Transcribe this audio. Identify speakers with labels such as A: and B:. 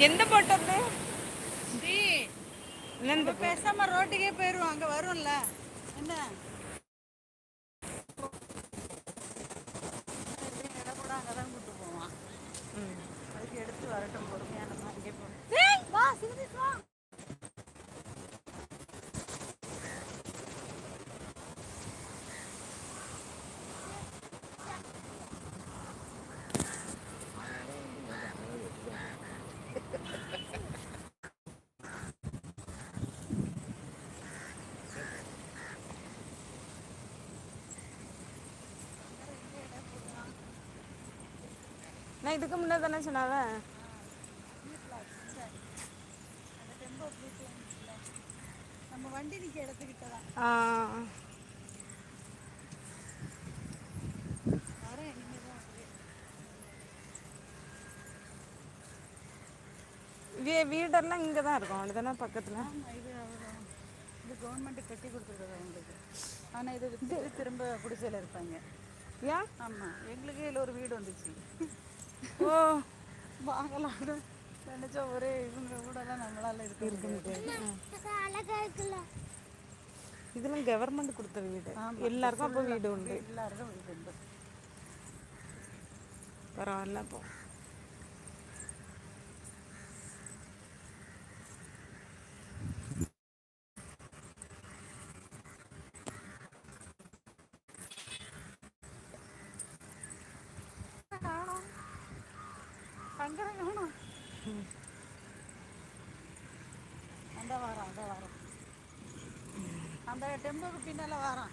A: எந்த போட்டது
B: டி
A: என்னது
B: நம்ம பேசாம ரோட்டுக்கே போயிருவோம் அங்க வரும்ல. என்ன? இடம் கூட அங்கதான் கூட்டு போவான் அதுக்கு எடுத்து வரட்டும் பொறுமையா
A: நான் இதுக்கு முன்னாடி தானே சொன்னாவ?
B: அந்த டெம்போ நம்ம வண்டி நிக்க இடத்துக்கிட்ட தான்
A: ஆ,
B: வரேன் இனிமே தான் வருவேன்.
A: வீ- வீடெல்லாம் இங்கே தான் இருக்கும். அவ்வளோதானே பக்கத்தில்?
B: இது இது கவர்மெண்ட் கட்டி கொடுத்துருக்குது அவங்களுக்கு. ஆனால் இது திரும்ப குடிசையில் இருப்பாங்க.
A: ஏன்?
B: ஆமாம் எங்களுக்கு இதில் ஒரு வீடு வந்துச்சு.
A: ஓ
B: வாங்கலாம்னு நினச்சா ஒரே இவங்க கூடலாம் நம்மளால இருக்க முடியாது
A: இதெல்லாம் கவர்மெண்ட் கொடுத்த வீடு. எல்லாருக்கும் அப்போ வீடு உண்டு.
B: எல்லாருக்கும் வீடு உண்டு.
A: பரவாயில்ல அப்போ.
B: சங்கரம் வேணும் அந்த வாரம் அந்த வாரம். அந்த டெம்போக்கு பின்னால வாரம்.